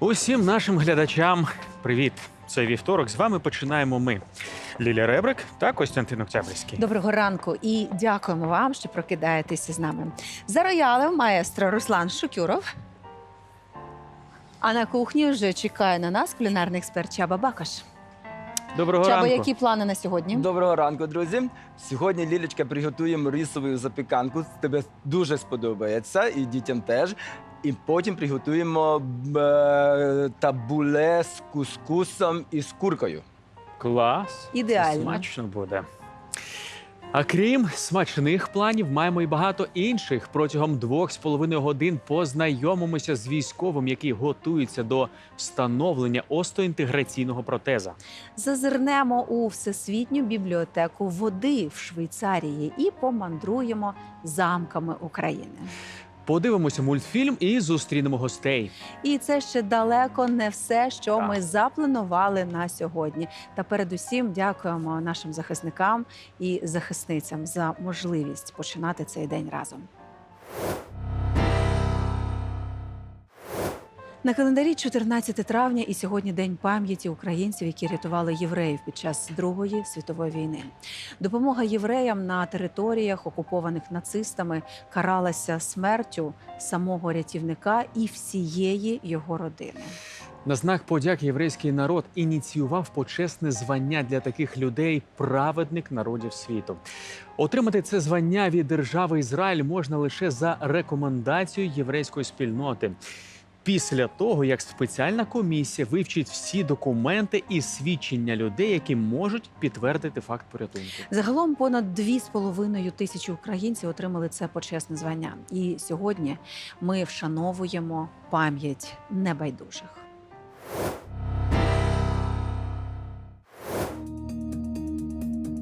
Усім нашим глядачам привіт! Це вівторок. З вами починаємо ми. Лілія Ребрик та Костянтин Октябрьський. Доброго ранку і дякуємо вам, що прокидаєтеся з нами. За роялем маестро Руслан Шукюров. А на кухні вже чекає на нас кулінарний експерт Чаба Бакаш. Доброго Чаба, ранку. які плани на сьогодні? Доброго ранку, друзі. Сьогодні Лілечка приготуємо рисову запіканку. Тебе дуже сподобається, і дітям теж. І потім приготуємо е, табуле з кускусом і з куркою. Клас. Ідеально. Смачно буде. А крім смачних планів, маємо і багато інших. Протягом двох з половиною годин познайомимося з військовим, який готується до встановлення остеоінтеграційного протеза. Зазирнемо у всесвітню бібліотеку води в Швейцарії і помандруємо замками України. Подивимося мультфільм і зустрінемо гостей. І це ще далеко не все, що Так. ми запланували на сьогодні. Та передусім дякуємо нашим захисникам і захисницям за можливість починати цей день разом. На календарі 14 травня і сьогодні день пам'яті українців, які рятували євреїв під час Другої світової війни. Допомога євреям на територіях, окупованих нацистами, каралася смертю самого рятівника і всієї його родини. На знак подяки єврейський народ ініціював почесне звання для таких людей праведник народів світу. Отримати це звання від держави Ізраїль можна лише за рекомендацією єврейської спільноти. Після того, як спеціальна комісія вивчить всі документи і свідчення людей, які можуть підтвердити факт порятунку. Загалом понад 2,5 тисячі українців отримали це почесне звання. І сьогодні ми вшановуємо пам'ять небайдужих. –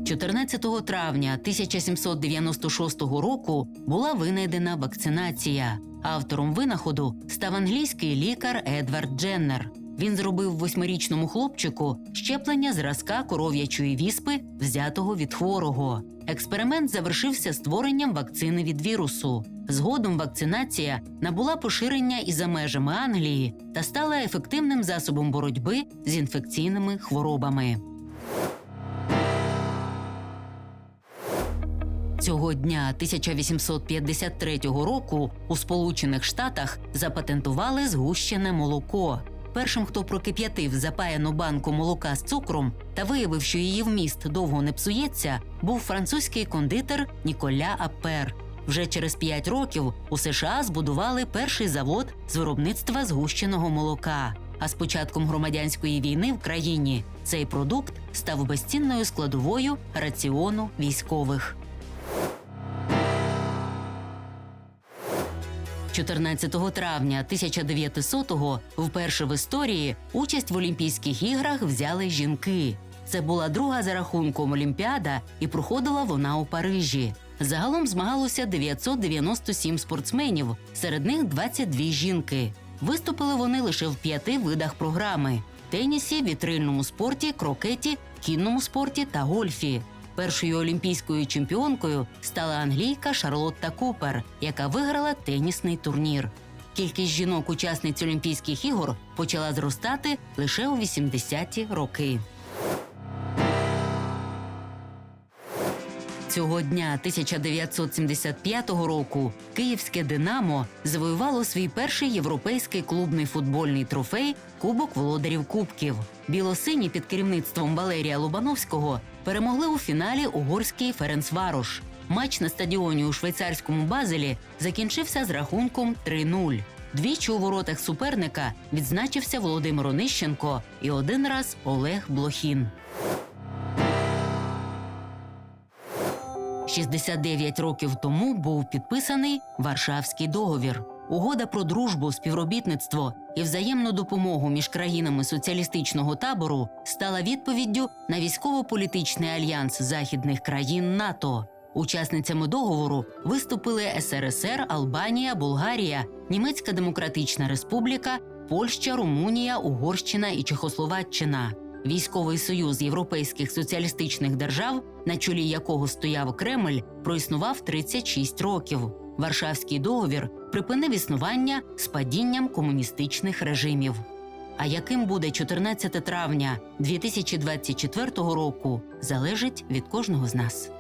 14 травня 1796 року була винайдена вакцинація. Автором винаходу став англійський лікар Едвард Дженнер. Він зробив восьмирічному хлопчику щеплення зразка коров'ячої віспи, взятого від хворого. Експеримент завершився створенням вакцини від вірусу. Згодом вакцинація набула поширення і за межами Англії та стала ефективним засобом боротьби з інфекційними хворобами. Цього дня 1853 року у Сполучених Штатах запатентували згущене молоко. Першим, хто прокип'ятив запаяну банку молока з цукром та виявив, що її вміст довго не псується, був французький кондитер Ніколя Апер. Вже через п'ять років у США збудували перший завод з виробництва згущеного молока. А з початком громадянської війни в країні цей продукт став безцінною складовою раціону військових. 14 травня 1900-го вперше в історії участь в Олімпійських іграх взяли жінки. Це була друга за рахунком Олімпіада, і проходила вона у Парижі. Загалом змагалося 997 спортсменів, серед них 22 жінки. Виступили вони лише в п'яти видах програми: тенісі, вітрильному спорті, крокеті, кінному спорті та гольфі. Першою олімпійською чемпіонкою стала англійка Шарлотта Купер, яка виграла тенісний турнір. Кількість жінок-учасниць Олімпійських ігор почала зростати лише у 80-ті роки. Цього дня 1975 року київське Динамо завоювало свій перший європейський клубний футбольний трофей Кубок володарів Кубків. Білосині під керівництвом Валерія Лобановського перемогли у фіналі угорський Ференцварош. Матч на стадіоні у швейцарському Базелі закінчився з рахунком 3-0. Двічі у воротах суперника відзначився Володимир Онищенко і один раз Олег Блохін. 69 років тому був підписаний Варшавський договір. Угода про дружбу, співробітництво і взаємну допомогу між країнами соціалістичного табору стала відповіддю на військово-політичний альянс західних країн НАТО. Учасницями договору виступили СРСР, Албанія, Болгарія, Німецька Демократична Республіка, Польща, Румунія, Угорщина і Чехословаччина. Військовий союз європейських соціалістичних держав, на чолі якого стояв Кремль, проіснував 36 років. Варшавський договір припинив існування з падінням комуністичних режимів. А яким буде 14 травня 2024 року, залежить від кожного з нас.